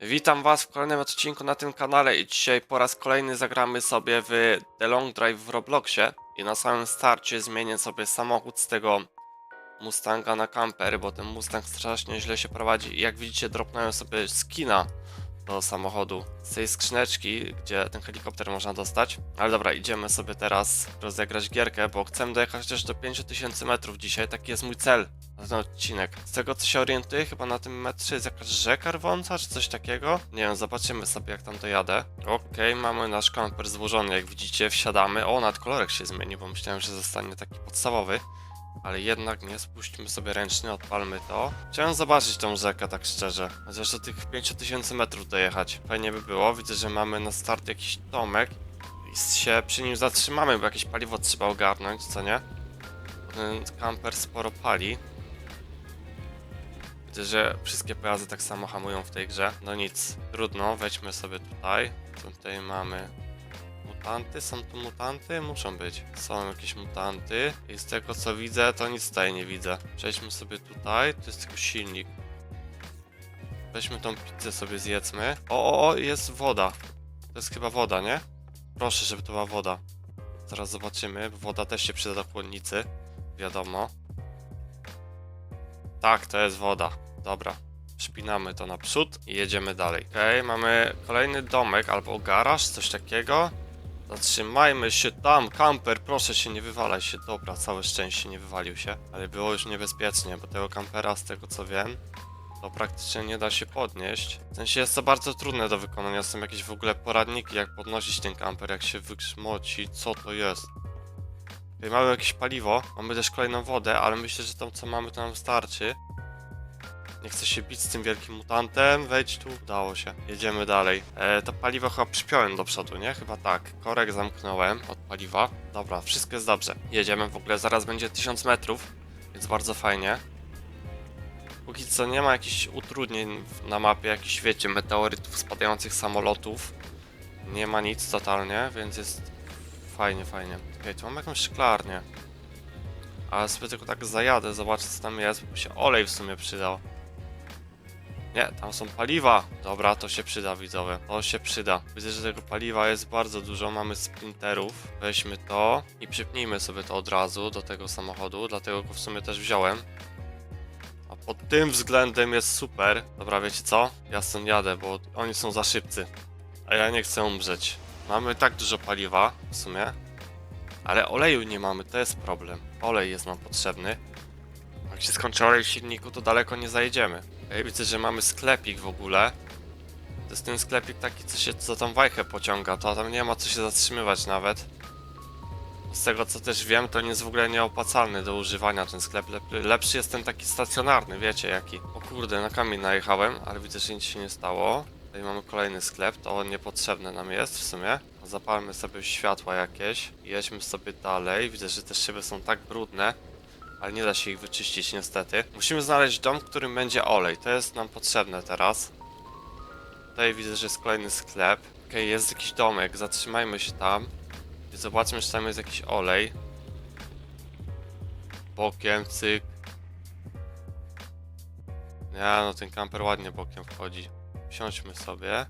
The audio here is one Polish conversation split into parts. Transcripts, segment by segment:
Witam Was w kolejnym odcinku na tym kanale i dzisiaj po raz kolejny zagramy sobie w The Long Drive w Robloxie i na samym starcie zmienię sobie samochód z tego Mustanga na camper, bo ten Mustang strasznie źle się prowadzi i jak widzicie dropnąłem sobie skina do samochodu z tej skrzyneczki, gdzie ten helikopter można dostać. Ale dobra, idziemy sobie teraz rozegrać gierkę, bo chcę dojechać też do 5000 metrów dzisiaj, taki jest mój cel na ten odcinek. Z tego co się orientuję, chyba na tym metrze jest jakaś rzeka rwąca, czy coś takiego. Nie wiem, zobaczymy sobie jak tam dojadę. Okej, mamy nasz kamper złożony, jak widzicie, wsiadamy. O, nawet kolorek się zmieni, bo myślałem, że zostanie taki podstawowy. Ale jednak nie, spuśćmy sobie ręczny, odpalmy to. Chciałem zobaczyć tą rzekę, tak szczerze. Chociaż do tych 5000 metrów dojechać. Fajnie by było. Widzę, że mamy na start jakiś domek. I się przy nim zatrzymamy, bo jakieś paliwo trzeba ogarnąć, co nie? Ten kamper sporo pali. Widzę, że wszystkie pojazdy tak samo hamują w tej grze. No nic, trudno, wejdźmy sobie tutaj. Tutaj mamy mutanty. Są tu mutanty? Muszą być. Są jakieś mutanty. I z tego co widzę, to nic tutaj nie widzę. Przejdźmy sobie tutaj. To jest tylko silnik. Weźmy tą pizzę sobie zjedzmy. O, o, o, jest woda. To jest chyba woda, nie? Proszę, żeby to była woda. Zaraz zobaczymy. Woda też się przyda do chłodnicy. Wiadomo. Tak, to jest woda. Dobra. Szpinamy to naprzód i jedziemy dalej. Okej, mamy kolejny domek albo garaż, coś takiego. Zatrzymajmy się tam, kamper, proszę się, nie wywalaj się. Dobra, całe szczęście nie wywalił się, ale było już niebezpiecznie, bo tego kampera, z tego co wiem, to praktycznie nie da się podnieść. W sensie jest to bardzo trudne do wykonania, są jakieś w ogóle poradniki, jak podnosić ten kamper, jak się wygrzmoci, co to jest. Tutaj mamy jakieś paliwo, mamy też kolejną wodę, ale myślę, że to co mamy to nam starczy. Nie chcę się bić z tym wielkim mutantem, wejdź tu, udało się. Jedziemy dalej. E, to paliwo chyba przypiąłem do przodu, nie? Chyba tak. Korek zamknąłem od paliwa. Dobra, wszystko jest dobrze. Jedziemy w ogóle, zaraz będzie 1000 metrów, więc bardzo fajnie. Póki co nie ma jakichś utrudnień na mapie, jakichś wiecie, meteorytów, spadających samolotów. Nie ma nic totalnie, więc jest fajnie, fajnie. Okej, tu mam jakąś szklarnię. Ale sobie tylko tak zajadę, zobaczę co tam jest, bo się olej w sumie przydał. Nie, tam są paliwa. Dobra, to się przyda widzowie. To się przyda. Widzę, że tego paliwa jest bardzo dużo. Mamy sprinterów. Weźmy to i przypnijmy sobie to od razu do tego samochodu. Dlatego go w sumie też wziąłem. A pod tym względem jest super. Dobra, wiecie co? Ja stąd jadę, bo oni są za szybcy. A ja nie chcę umrzeć. Mamy tak dużo paliwa w sumie. Ale oleju nie mamy, to jest problem. Olej jest nam potrzebny. Jak się skończy olej w silniku, to daleko nie zajedziemy. Ej, widzę, że mamy sklepik w ogóle. To jest ten sklepik taki, co się, co tam wajchę pociąga, to tam nie ma co się zatrzymywać nawet. Z tego co też wiem, to nie jest w ogóle nieopłacalny do używania ten sklep. Lep- lepszy jest ten taki stacjonarny, wiecie jaki. O kurde, na kamień najechałem, ale widzę, że nic się nie stało. Tutaj mamy kolejny sklep, to niepotrzebne nam jest w sumie. Zapalmy sobie światła jakieś jedźmy sobie dalej. Widzę, że te szyby są tak brudne, ale nie da się ich wyczyścić niestety. Musimy znaleźć dom, w którym będzie olej. To jest nam potrzebne teraz. Tutaj widzę, że jest kolejny sklep. Okej, jest jakiś domek, zatrzymajmy się tam. I zobaczmy, czy tam jest jakiś olej. Bokiem, cyk. Nie, no ten kamper ładnie bokiem wchodzi. Wsiądźmy sobie.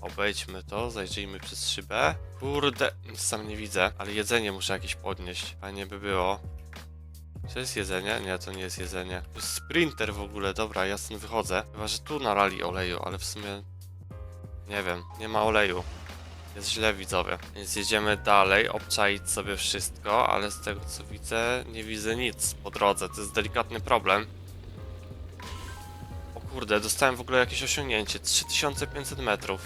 Obejdźmy to, zajrzyjmy przez szybę. Kurde, nic tam nie widzę, ale jedzenie muszę jakieś podnieść. Fajnie by było. Czy jest jedzenie? Nie, to nie jest jedzenie. To jest sprinter w ogóle, dobra, ja stąd wychodzę. Chyba, że tu nalali oleju, ale w sumie... Nie wiem, nie ma oleju. Jest źle widzowie. Więc jedziemy dalej, obczaić sobie wszystko, ale z tego co widzę, nie widzę nic po drodze. To jest delikatny problem. O kurde, dostałem w ogóle jakieś osiągnięcie. 3500 metrów.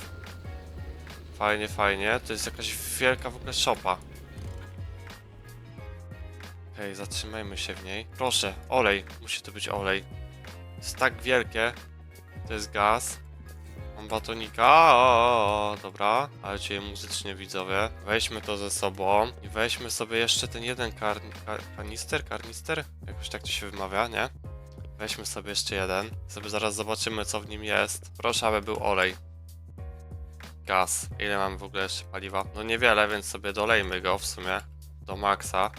Fajnie, fajnie. To jest jakaś wielka w ogóle szopa. Okej, zatrzymajmy się w niej. Proszę, olej. Musi to być olej. Jest tak wielkie. To jest gaz. Mam batonika. O, dobra. Ale cię muzycznie widzowie. Weźmy to ze sobą. I weźmy sobie jeszcze ten jeden kar... kar kanister? Karnister? Jakoś tak to się wymawia, nie? Weźmy sobie jeszcze jeden. Sobie zaraz zobaczymy co w nim jest. Proszę, aby był olej. Gaz. Ile mamy w ogóle jeszcze paliwa? No niewiele, więc sobie dolejmy go w sumie. Do maksa.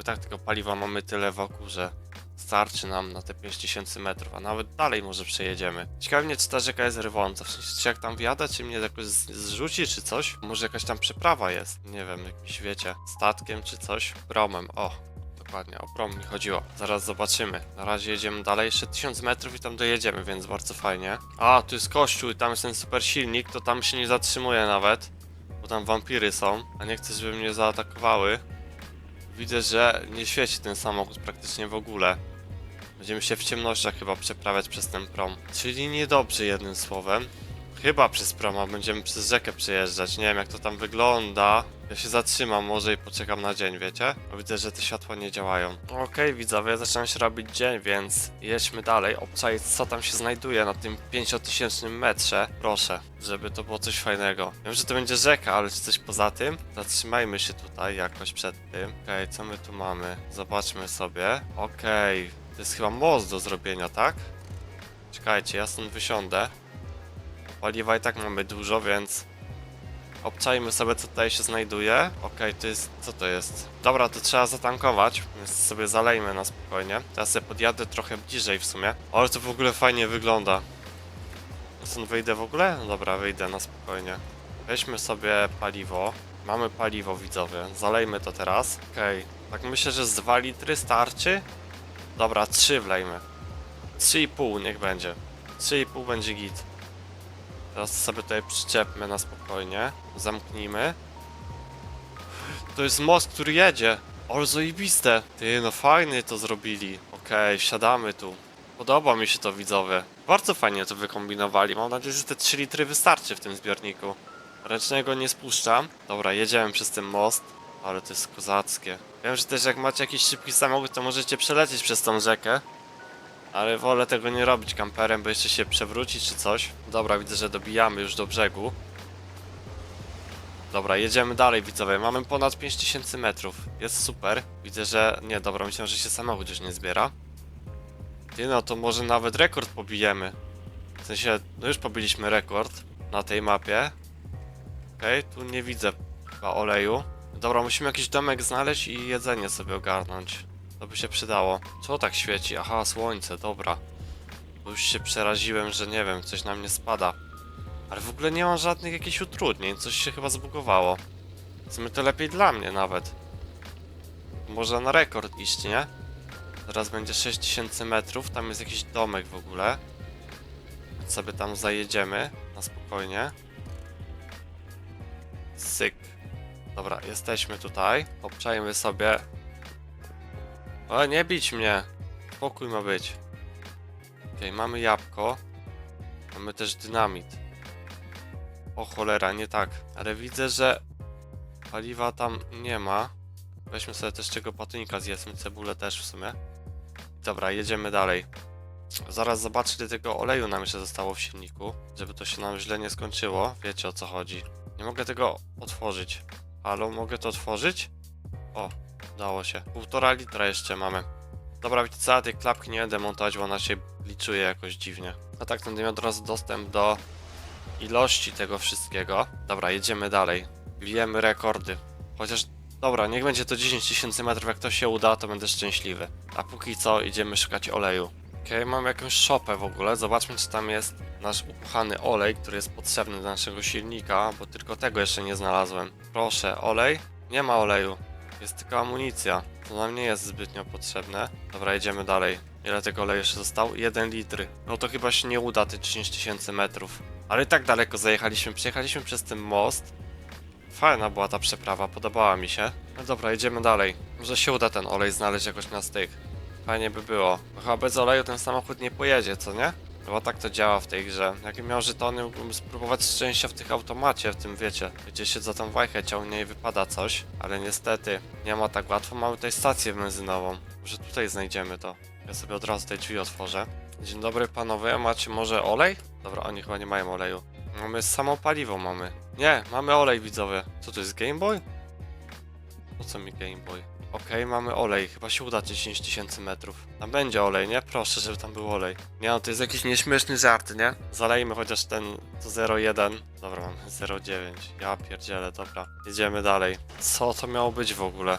Bo tak tego paliwa mamy tyle wokół, że starczy nam na te 5000 metrów, a nawet dalej może przejedziemy. Ciekawe mnie, czy ta rzeka jest rywąca, w sensie, czy jak tam wjadę, czy mnie jakoś zrzuci, czy coś? Może jakaś tam przeprawa jest, nie wiem, jakimś, wiecie, statkiem, czy coś? Promem, o, dokładnie, o prom mi chodziło. Zaraz zobaczymy. Na razie jedziemy dalej, jeszcze 1000 metrów i tam dojedziemy, więc bardzo fajnie. A, tu jest kościół i tam jest ten super silnik, to tam się nie zatrzymuje nawet, bo tam wampiry są, a nie chcę, żeby mnie zaatakowały. Widzę, że nie świeci ten samochód praktycznie w ogóle. Będziemy się w ciemnościach chyba przeprawiać przez ten prom. Czyli niedobrze jednym słowem. Chyba przez proma będziemy przez rzekę przejeżdżać. Nie wiem jak to tam wygląda. Ja się zatrzymam może i poczekam na dzień, wiecie? Bo widzę, że te światła nie działają. Okej, widzowie, zaczyna się robić dzień, więc jedźmy dalej. Obczaić co tam się znajduje na tym 5000 metrze. Proszę, żeby to było coś fajnego. Wiem, że to będzie rzeka, ale czy coś poza tym? Zatrzymajmy się tutaj jakoś przed tym. Okej, co my tu mamy? Zobaczmy sobie. Okej, to jest chyba most do zrobienia, tak? Czekajcie, ja stąd wysiądę. Paliwa i tak mamy dużo, więc obczajmy sobie co tutaj się znajduje. Okej, to jest... co to jest? Dobra, to trzeba zatankować, więc sobie zalejmy na spokojnie. Teraz sobie podjadę trochę bliżej w sumie. Ale to w ogóle fajnie wygląda. Stąd wyjdę w ogóle? Dobra, wyjdę na spokojnie. Weźmy sobie paliwo. Mamy paliwo widzowie, zalejmy to teraz. Okej, tak myślę, że z 2 litry starczy? Dobra, 3 wlejmy. 3,5 niech będzie. 3,5 będzie git. Teraz sobie tutaj przyczepmy na spokojnie. Zamknijmy. To jest most, który jedzie. O, zajebiste. Ty, no fajnie to zrobili. Okej, wsiadamy tu. Podoba mi się to widzowie. Bardzo fajnie to wykombinowali. Mam nadzieję, że te 3 litry wystarczy w tym zbiorniku. Ręcznego nie spuszczam. Dobra, jedziemy przez ten most. Ale to jest kozackie. Wiem, że też jak macie jakiś szybki samochód, to możecie przelecieć przez tą rzekę. Ale wolę tego nie robić kamperem, bo jeszcze się przewróci czy coś. Dobra, widzę, że dobijamy już do brzegu. Dobra, jedziemy dalej widzowie. Mamy ponad 5000 metrów. Jest super. Widzę, że... Nie, dobra, myślę, że się samochód już nie zbiera. Ty no, to może nawet rekord pobijemy. W sensie, no już pobiliśmy rekord na tej mapie. Okej, tu nie widzę chyba oleju. Dobra, musimy jakiś domek znaleźć i jedzenie sobie ogarnąć. To by się przydało. Co tak świeci? Aha, słońce, dobra. Bo już się przeraziłem, że nie wiem, coś na mnie spada. Ale w ogóle nie mam żadnych jakichś utrudnień, coś się chyba zbugowało. W to lepiej dla mnie nawet. Można na rekord iść, nie? Teraz będzie 6000 metrów, tam jest jakiś domek w ogóle. Więc sobie tam zajedziemy na spokojnie. Syk. Dobra, jesteśmy tutaj. Obczajmy sobie. O, nie bić mnie. Spokój ma być. Okej, mamy jabłko. Mamy też dynamit. O cholera, nie tak. Ale widzę, że paliwa tam nie ma. Weźmy sobie też czego patynika, zjedzmy cebulę też w sumie. Dobra, jedziemy dalej. Zaraz zobaczę, ile tego oleju nam jeszcze zostało w silniku, żeby to się nam źle nie skończyło. Wiecie o co chodzi. Nie mogę tego otworzyć. Halo, mogę to otworzyć? O, udało się. Półtora litra jeszcze mamy. Dobra, wiecie co, tej klapki nie będę montować, bo ona się liczuje jakoś dziwnie. A tak będę miał od razu dostęp do ilości tego wszystkiego. Dobra, jedziemy dalej. Bijemy rekordy. Chociaż, dobra, niech będzie to 10 tysięcy metrów, jak to się uda, to będę szczęśliwy. A póki co idziemy szukać oleju. Okej, mam jakąś szopę w ogóle. Zobaczmy, czy tam jest nasz upuchany olej, który jest potrzebny do naszego silnika, bo tylko tego jeszcze nie znalazłem. Proszę, olej? Nie ma oleju. Jest tylko amunicja. To nam nie jest zbytnio potrzebne. Dobra, jedziemy dalej. Ile tego oleju jeszcze został? 1 litr. No to chyba się nie uda te 10 tysięcy metrów. Ale i tak daleko zajechaliśmy. Przejechaliśmy przez ten most. Fajna była ta przeprawa, podobała mi się. No dobra, jedziemy dalej. Może się uda ten olej znaleźć jakoś na styk. Fajnie by było. Bo chyba bez oleju ten samochód nie pojedzie, co nie? Chyba tak to działa w tej grze. Jakbym miał żetony, mógłbym spróbować szczęścia w tych automacie, w tym wiecie, gdzie się za tą wajchę ciągnie i wypada coś. Ale niestety, nie ma tak łatwo. Mamy tutaj stację benzynową. Może tutaj znajdziemy to. Ja sobie od razu te drzwi otworzę. Dzień dobry panowie, macie może olej? Dobra, oni chyba nie mają oleju. Mamy samo paliwo mamy. Nie, mamy olej widzowie. Co to jest Game Boy? Po co mi Game Boy? Okej, mamy olej. Chyba się uda 10 tysięcy metrów. Tam będzie olej, nie? Proszę, żeby tam był olej. Nie no, to jest jakiś nieśmieszny żart, nie? Zalejmy chociaż ten to 0,1. Dobra, mamy 0,9. Ja pierdzielę, dobra. Jedziemy dalej. Co to miało być w ogóle?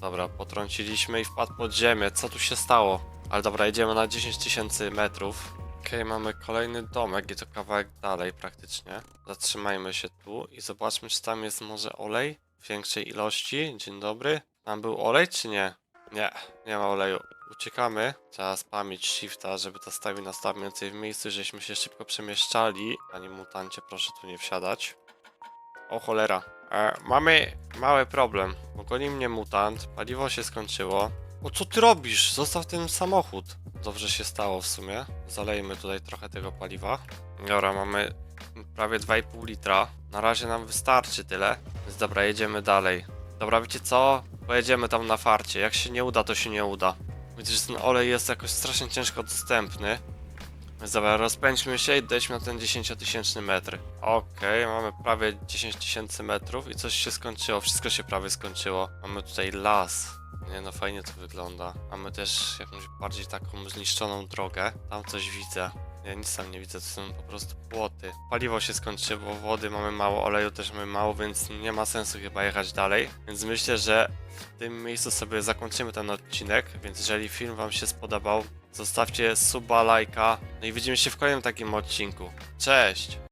Dobra, potrąciliśmy i wpadł pod ziemię. Co tu się stało? Ale dobra, jedziemy na 10 tysięcy metrów. Okej, mamy kolejny domek i to kawałek dalej praktycznie. Zatrzymajmy się tu i zobaczmy, czy tam jest może olej większej ilości. Dzień dobry. Tam był olej, czy nie? Nie, nie ma oleju. Uciekamy. Trzeba spamić shifta, żeby to stawił nas tam więcej w miejscu, żeśmy się szybko przemieszczali. Panie mutancie, proszę tu nie wsiadać. O cholera. E, mamy mały problem. Pogoni mnie mutant, paliwo się skończyło. O co ty robisz? Zostaw ten samochód. Dobrze się stało w sumie. Zalejmy tutaj trochę tego paliwa. Dobra, mamy prawie 2,5 litra. Na razie nam wystarczy tyle. Więc dobra, jedziemy dalej. Dobra, wiecie co? Pojedziemy tam na farcie. Jak się nie uda, to się nie uda. Widzę, że ten olej jest jakoś strasznie ciężko dostępny. Więc dobra, rozpędźmy się i dojdźmy na ten 10-tysięczny metr. Okej, mamy prawie 10 tysięcy metrów i coś się skończyło. Wszystko się prawie skończyło. Mamy tutaj las. Nie no, fajnie to wygląda. Mamy też jakąś bardziej taką zniszczoną drogę. Tam coś widzę. Ja nic tam nie widzę, to są po prostu płoty. Paliwo się skończyło, wody mamy mało, oleju też mamy mało, więc nie ma sensu chyba jechać dalej. Więc myślę, że w tym miejscu sobie zakończymy ten odcinek, więc jeżeli film wam się spodobał, zostawcie suba, lajka, no i widzimy się w kolejnym takim odcinku. Cześć!